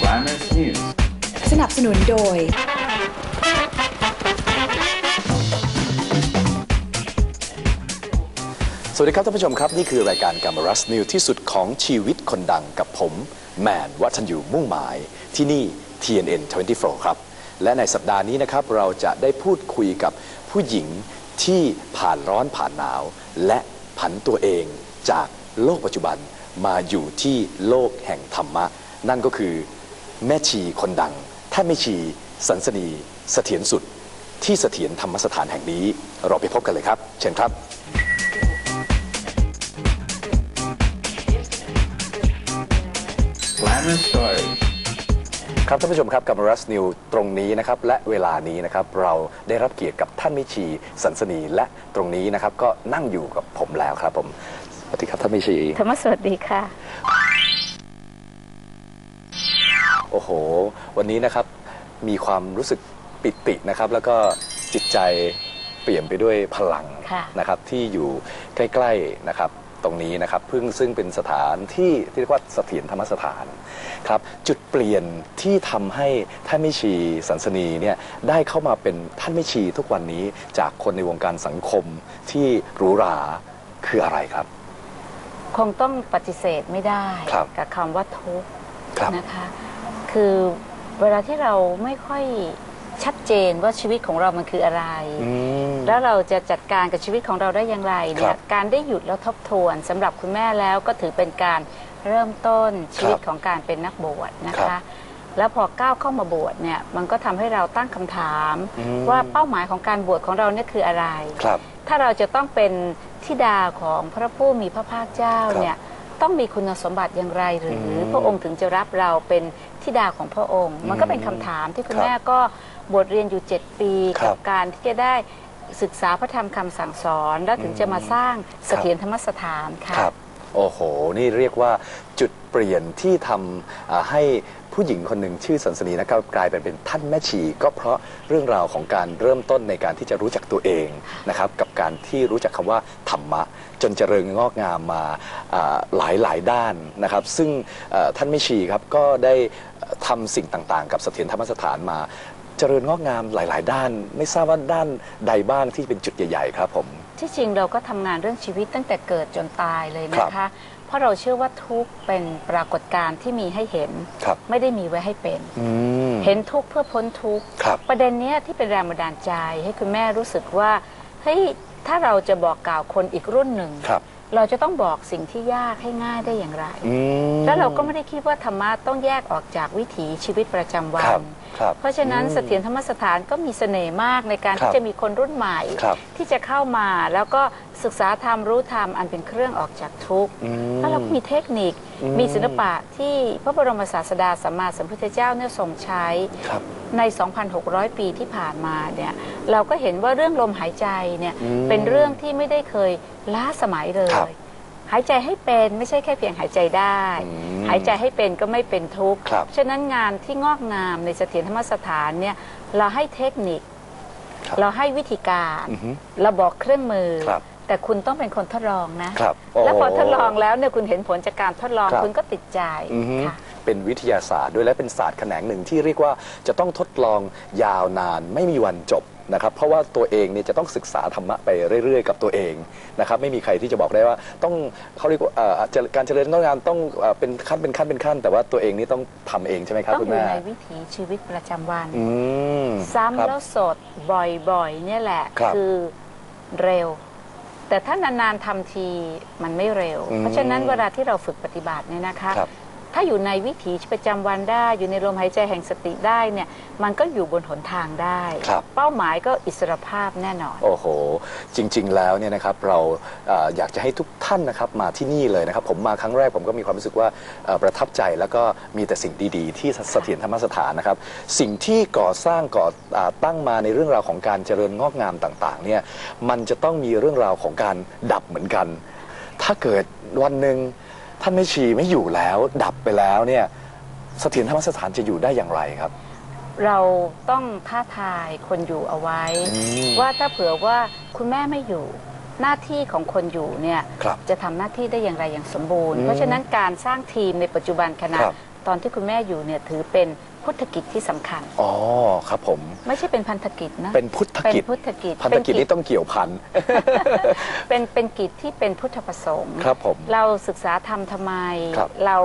Glamorous News. สนับสนุนโดย สวัสดีครับท่านผู้ชมครับ นี่คือรายการกา m รัสนิวที่สุดของชีวิตคนดังกับผม แมนวัฒนยูมุ่งหมาย ที่นี่ TNN 24 ครับ และในสัปดาห์นี้นะครับ เราจะได้พูดคุยกับ ผู้หญิงที่ผ่านร้อนผ่านหนาว และผันตัวเองจากโลกปัจจุบันมาอยู่ที่โลกแห่งธรรมะ นั่นก็คือแม่ชีคนดังท่านแม่ชีสันสนีเสถียรสุดที่เสถียรธรรมสถานแห่งนี้ เราไปพบกันเลยครับ เชิญครับ Glamorous Story. ครับท่านผู้ชมครับกับรัสนิวตรงนี้นะครับและเวลานี้นะครับเราได้รับเกียรติกับท่านมิชีสันสนีและตรงนี้นะครับก็นั่งอยู่กับผมแล้วครับผมสวัสดีครับท่านมิชีธรรมสวัสดีค่ะ โอ้โห วันนี้นะครับมีความรู้สึกปิตินะครับ แล้วก็จิตใจเปลี่ยนไปด้วยพลังค่ะนะครับที่อยู่ใกล้ๆนะครับ ตรงนี้นะครับเพิ่งซึ่งเป็นสถานที่ที่เรียกว่าเสถียรธรรมสถานครับจุดเปลี่ยนที่ทำให้ท่านไม่ชีสันสนีเนี่ยได้เข้ามาเป็นท่านไม่ชีทุกวันนี้จากคนในวงการสังคมที่หรูหราคืออะไรครับ คงต้องปฏิเสธไม่ได้ครับกับคำว่าทุกข์ครับนะคะ คือเวลาที่เราไม่ค่อย ชัดเจนว่าชีวิตของเรามันคืออะไร อืม แล้วเราจะจัดการกับชีวิตของเราได้อย่างไรเนี่ครัยบการได้หยุดแล้วทบทวนสำหรับคุณแม่แล้วก็ถือเป็นการเริ่มต้นชีวิตของการเป็นนักบวชนะครัคะ บแล้วพอก้าวเข้ามาบวชเนี่ยมันก็ทำให้เราตั้งคำถาม อืม ว่าเป้าหมายของการบวชของเราเนี่ยคืออะไร ครับ ถ้าเราจะต้องเป็นธิดาของพระผู้มีพระภาคเจ้าครับเนี่ยต้องมีคุณสมบัติอย่างไรหรืออมพระองค์ถึงจะรับเราเป็นธิดาของพระองค์ มันก็เป็นคำถามที่คุณครับแม่ก็ บวชเรียนอยู่ 7 ปีครักับการที่จะได้ศึกษาพระธรรมคำสั่งสอน แล้วถึงจะมาสร้างเสถียรธรรมสถานค่ะ ครับ โอ้โห นี่เรียกว่าจุดเปลี่ยนที่ทำอ่าให้ผู้หญิงคนหนึ่งชื่อสันสนีนะครับกลายเป็นเป็นท่านแม่ชี ก็เพราะเรื่องราวของการเริ่มต้นในการที่จะรู้จักตัวเองนะครับ กับการที่รู้จักคำว่าธรรมะ จนเจริญงอกงามมาอ่าหลายหลายด้านนะครับ ซึ่งเอ่อท่านแม่ชีครับก็ได้เอ่อทำสิ่งต่างๆ กับเสถียรธรรมสถานมา เจริญงอกงามหลาย ๆ ด้าน ไม่ทราบว่าด้านใดบ้างที่เป็นจุดใหญ่ ๆ ครับผม ที่จริงเราก็ทำงานเรื่องชีวิตตั้งแต่เกิดจนตายเลยนะครัคะบเพราะเราเชื่อว่าทุกข์เป็นปรากฏการณ์ที่มีให้เห็น ครับไม่ได้มีไว้ให้เป็น อืม เห็นทุกข์เพื่อพ้นทุกข์ครับ ประเด็นเนี้ยที่เป็นแรงบันดาลใจ ให้คุณแม่รู้สึกว่าเฮ้ยถ้าเราจะบอกกล่าวคนอีกรุ่นหนึ่ง ครับเราจะต้องบอกสิ่งที่ยากให้ง่ายได้อย่างไร อืม แล้วเราก็ไม่ได้คิดว่าธรรมะต้องแยกออกจากวิถีชีวิตประจำวัครันบ ครับเพราะฉะนั้นอืมเสถียรธรรมสถานก็มีเสน่ห์มากในการครับที่จะมีคนรุ่นใหม่ ครับที่จะเข้ามาแล้วก็ศึกษาธรรมรู้ธรรมอันเป็นเครื่องออกจากทุกข์อืมแล้วเราก็มีเทคนิคอืม มีศิลปะที่พระบรมศาสดาสัมมาสัมพุทธเจ้าเนี่ยทรงใช้ ครับ ใน 2,600 ปีที่ผ่านมาเนี่ยเราก็เห็นว่าเรื่องลมหายใจเนี่ยอืมเป็นเรื่องที่ไม่ได้เคยล้าสมัยเลย ครับหายใจให้เป็นไม่ใช่แค่เพียงหายใจได้ อืมหายใจให้เป็นก็ไม่เป็นทุกข์ครับ ฉะนั้นงานที่งอกงามในเสถียรธรรมสถานเนี่ยเราให้เทคนิค ครับ เราให้วิธีการ อือฮึ เราบอกเครื่องมือ ครับแต่คุณต้องเป็นคนทดลองนะ ครับแล้วพอโทดลองแล้วเนี่ยคุณเห็นผลจากการทดลองครับ คุณก็ติดใจอือฮึค่ะ เป็นวิทยาศาสตร์ด้วยและเป็นศาสตร์แขนงหนึ่งที่เรียกว่าจะต้องทดลองยาวนานไม่มีวันจบ นะครับเพราะว่าตัวเองเนี่ยจะต้องศึกษาธรรมะไปเรื่อยๆ กับตัวเองนะครับไม่มีใครที่จะบอกได้ว่าต้องเขาเรียกว่าเอ่อจะการเจริญงอกงามต้องเอ่อเป็นขั้นเป็นขั้นเป็นขั้น แต่ว่าตัวเองนี่ต้องทำเองใช่ไหมครับต้องคุณอยู่แม่ในวิถีชีวิตประจำวัน อืมซ้ำครับแล้วสดบ่อยๆ เนี่ยแหละครับอเร็ว แต่ถ้านานๆทำทีมันไม่เร็ว อืมเพราะฉะนั้นเวลาที่เราฝึกปฏิบัติเนี่ยนะคะ ครับ ถ้าอยู่ในวิถีประจำวันได้ อยู่ในลมหายใจแห่งสติได้เนี่ยมันก็อยู่บนหนทางได้ครับเป้าหมายก็อิสรภาพแน่นอน โอ้โห จริง ๆ แล้วเนี่ยนะครับเราเอ่ออยากจะให้ทุกท่านนะครับมาที่นี่เลยนะครับ ผมมาครั้งแรกผมก็มีความรู้สึกว่าเอ่อประทับใจแล้วก็มีแต่สิ่งดีๆ ที่เสถียรธรรมสถานนะครับ สิ่งที่ก่อสร้างก่ออาตั้งมาในเรื่องราวของการเจริญงอกงามต่างๆเนี่ยมันจะต้องมีเรื่องราวของการดับเหมือนกัน ถ้าเกิดวันหนึ่ง ท่านไม่ชีไม่อยู่แล้ว ดับไปแล้วเนี่ยเสถียรธรรมสถานจะอยู่ได้อย่างไรครับ เราต้องท้าทายคนอยู่เอาไว้อืมว่าถ้าเผื่อว่าคุณแม่ไม่อยู่หน้าที่ของคนอยู่เนี่ยครับจะทำหน้าที่ได้อย่างไรอย่างสมบูรณ์อืมเพราะฉะนั้นการสร้างทีมในปัจจุบันขณะครับตอนที่คุณแม่อยู่เนี่ยถือเป็น พุทธกิจที่สำคัญ อ๋อครับผม ไม่ใช่เป็นพันธกิจนะเป็นพุทธกิจเป็นพุทธกิจพันธกิจเป็นนี่ต้องเกี่ยวพันเป็นเป็นกิจที่เป็นพุทธประสงค์ครับผมเราศึกษาธรรมทำไมครับเรา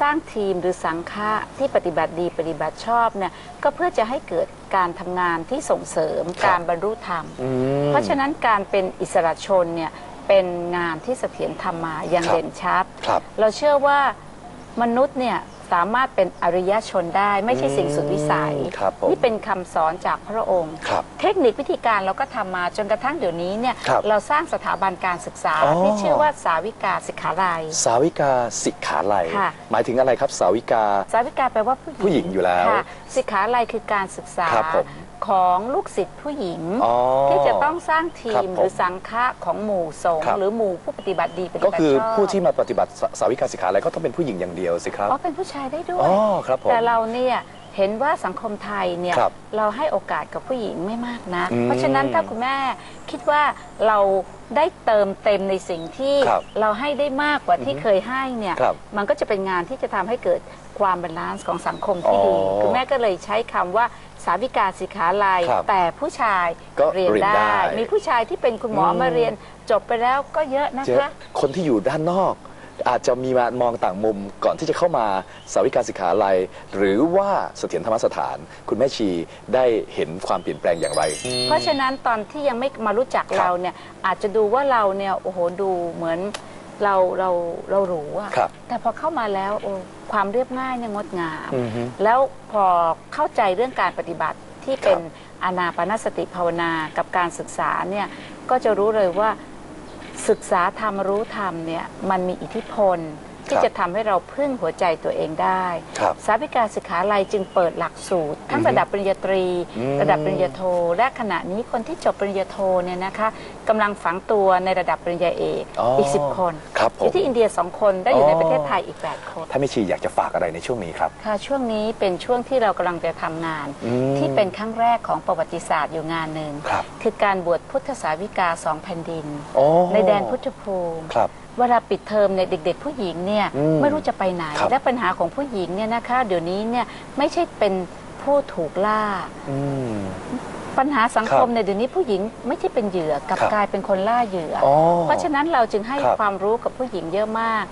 สร้างทีมหรือสังฆะที่ปฏิบัติดีปฏิบัติชอบเนี่ยก็เพื่อจะให้เกิดการทำงานที่ส่งเสริมครับการบรรลุธรรมอืมเพราะฉะนั้นการเป็นอิสระชนเนี่ยเป็นงานที่เสถียรธรรมมาอย่างครับเด่นชัดครับเราเชื่อว่ามนุษย์เนี่ย สามารถเป็นอริยชนได้ ไม่ใช่สิ่งสุดวิสัยอืมครับผมนี่เป็นคำสอนจากพระองค์ ครับเทคนิควิธีการเราก็ทำมาจนกระทั่งเดี๋ยวนี้เนี่ยครับเราสร้างสถาบันการศึกษา อ๋อ ที่ชื่อว่าสาวิกาศิกขาลัย สาวิกาสิกขาลัย ค่ะ หมายถึงอะไรครับ สาวิกา สาวิกาแปลว่าผู้หญิงผู้หญิงอยู่แล้วค่ะศิกขาลัยคือการศึกษาครับผมของลูกศิษย์ผู้หญิง อ๋อที่จะต้องสร้างทีครับม ผม หรือสังฆะของหมู่สงฆ์ครับ หรือหมู่ผู้ปฏิบัติดีปฏิก็บัติคือชอบผู้ที่มาปฏิบัติสสาวิกาสิกขาลัยก็ต้องเป็นผู้หญิงอย่างเดียวสิครับ อ๋อเป็นผู้ชายได้ด้วย อ๋อครับผม แต่เราเนี่ยเห็นว่าสังคมไทยเนี่ยครับเราให้โอกาสกับผู้หญิงไม่มากนะ อืมเพราะฉะนั้นถ้าคุณแม่คิดว่าเราได้เติมเต็มในสิ่งที่ครับเราให้ได้มากกว่าที่เคยให้เนี่ยครับมันก็จะเป็นงานที่จะทำให้เกิดความบาลานซ์ของสังคมที่ดีอ๋อคุณแม่ก็เลยใช้คำว่าสาวิกาสิกขาลัยครับแต่ผู้ชายก็เรียนเรียนได้ ได้ มีผู้ชายที่เป็นคุณหมออืมมาเรียนจบไปแล้วก็เยอะนะเจอคะ คนที่อยู่ด้านนอก อาจจะมีมามองต่างมุมก่อนที่จะเข้ามาสาวิกาสิกขาลัย หรือว่าเสถียรธรรมสถาน คุณแม่ชีได้เห็นความเปลี่ยนแปลงอย่างไร เพราะฉะนั้นตอนที่ยังไม่มารู้จักครับเราเนี่ยอาจจะดูว่าเราเนี่ยโอ้โหดูเหมือนเราเราเราหรูอะครับแต่พอเข้ามาแล้วโอ้ความเรียบง่ายเนี่ยงดงาม อือฮึ แล้วพอเข้าใจเรื่องการปฏิบัติที่เป็นครับอานาปานสติภาวนากับการศึกษาเนี่ยก็จะรู้เลยว่า ศึกษาธรรมรู้ธรรมเนี่ยมันมีอิทธิพล ที่ครับจะทำให้เราพึ่งหัวใจตัวเองได้ครับสาวิกาศึกษาลัยจึงเปิดหลักสูตร ทั้งอือฮึระดับปริญญาตรีอืมระดับปริญญาโท และขณะนี้คนที่จบปริญญาโทเนี่ยนะคะกำลังฝังตัวในระดับปริญญาเอกอ๋ออีอีก 10 คนครับผมอยู่ที่อินเดีย 2 คนได้อยู่ในอ๋อประเทศไทยอีก 8 คน ถ้าแม่ชีอยากจะฝากอะไรในช่วงนี้ครับค่ะช่วงนี้เป็นช่วงที่เรากำลังจะทำงานอืมที่เป็นครั้งแรกของประวัติศาสตร์อยู่งานหนึ่งครับคือการบวชพุทธสาวิกาสองแผ่นดินอ๋อในแดนพุทธภูมิครับเวลาปิดเทอมเนี่ยเด็ก ๆ ผู้หญิงเนี่ยอืมไม่รู้จะไปไหน ครับและปัญหาของผู้หญิงเนี่ยนะคะ เดี๋ยวนี้เนี่ยไม่ใช่เป็นผู้ถูกล่าอืมปัญหาสังคมครับในยเดี๋ยวนี้ผู้หญิงไม่ใช่เป็นเหยื่อกลับครับ กลายเป็นคนล่าเหยื่อออ๋อเพราะฉะนั้นเราจึงให้ครับความรู้กับผู้หญิงเยอะมาก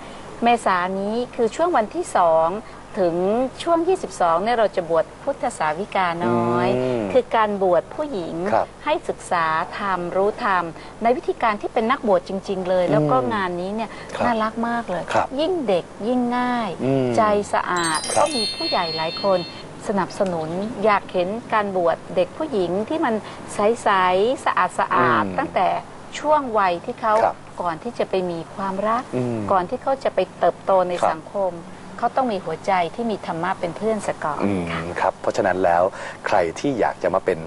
เมษานี้คือช่วงวันที่สองถึงช่วง 22 เนี่ยเราจะบวชพุทธสาวิกาน้อย อืมคือการบวชผู้หญิงครับให้ศึกษาธรรมรู้ธรรม ในวิธีการที่เป็นนักบวชจริง ๆ เลย แล้วก็อืมงานนี้เนี่ยครับน่ารักมากเลย ครับยิ่งเด็กยิ่งง่าย อืมใจสะอาด ครับก็มีผู้ใหญ่หลายคน สนับสนุนอยากเห็นการบวชเด็กผู้หญิงที่มันใส ๆ สะอาดสะอาดอืมตั้งแต่ช่วงวัยที่เขาครับ ก่อนที่จะไปมีความรัก อืมก่อนที่เขาจะไปเติบโตในครับ สังคม เขาต้องมีหัวใจที่มีธรรมะเป็นเพื่อนสก่อนอืมครับ เพราะฉะนั้นแล้วใครที่อยากจะมาเป็น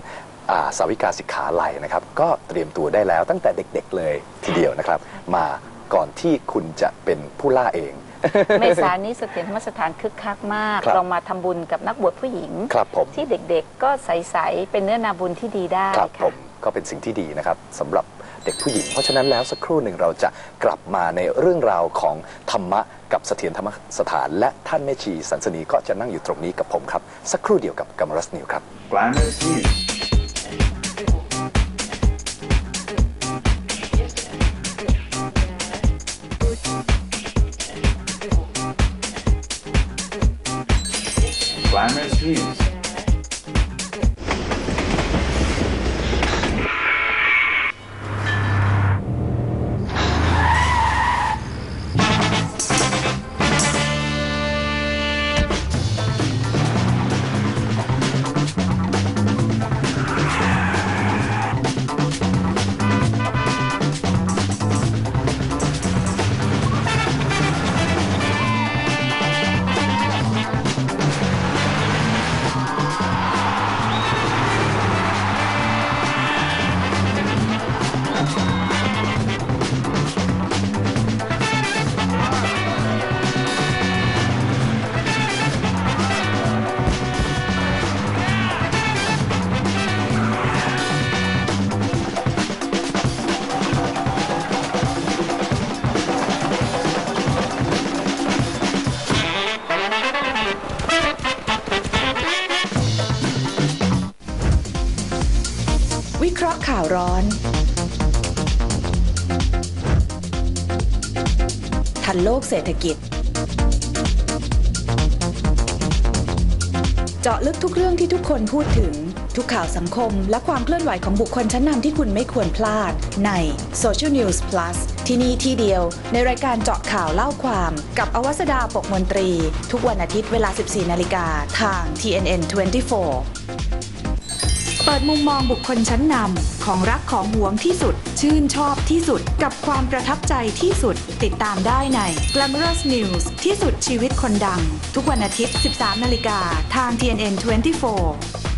อ่าสาวิกาสิกขาลัยนะครับ ก็เตรียมตัวได้แล้วตั้งแต่เด็กๆเลยทีเดียวนะครับ มาก่อนที่คุณจะเป็นผู้ล่าเอง เมษายนนี้เสถียรธรรมสถานคึกคักมาก ครับ เรามาทำบุญกับนักบวชผู้หญิง ครับผม ที่เด็กๆ ก็ใส ๆ เป็นเนื้อนาบุญที่ดีได้ครับผค่ะ มก็เป็นสิ่งที่ดีนะครับสำหรับ เด็กผู้หญิง เพราะฉะนั้นแล้วสักครู่หนึ่งเราจะกลับมาในเรื่องราวของธรรมะกับเสถียรธรรมสถาน และท่านแม่ชีสันสนีก็จะนั่งอยู่ตรงนี้กับผมครับ สักครู่เดียวกับกัมรัสนิวครับ Glamorous News. ร้อน ทันโลกเศรษฐกิจ เจาะลึกทุกเรื่องที่ทุกคนพูดถึง ทุกข่าวสังคม และความเคลื่อนไหวของบุคคลชั้นนำที่คุณไม่ควรพลาด ใน Social News Plus ที่นี่ที่เดียว ในรายการเจาะข่าวเล่าความ กับอวัสดาปกมนตรี ทุกวันอาทิตย์เวลา 14 นาฬิกาทาง TNN 24 เปิดมุมมองบุคคลชั้นนำของรักของหวงที่สุด ชื่นชอบที่สุดกับความประทับใจที่สุด ติดตามได้ใน Glamorous News ที่สุดชีวิตคนดัง ทุกวันอาทิตย์ 13นาฬิกาทาง TNN 24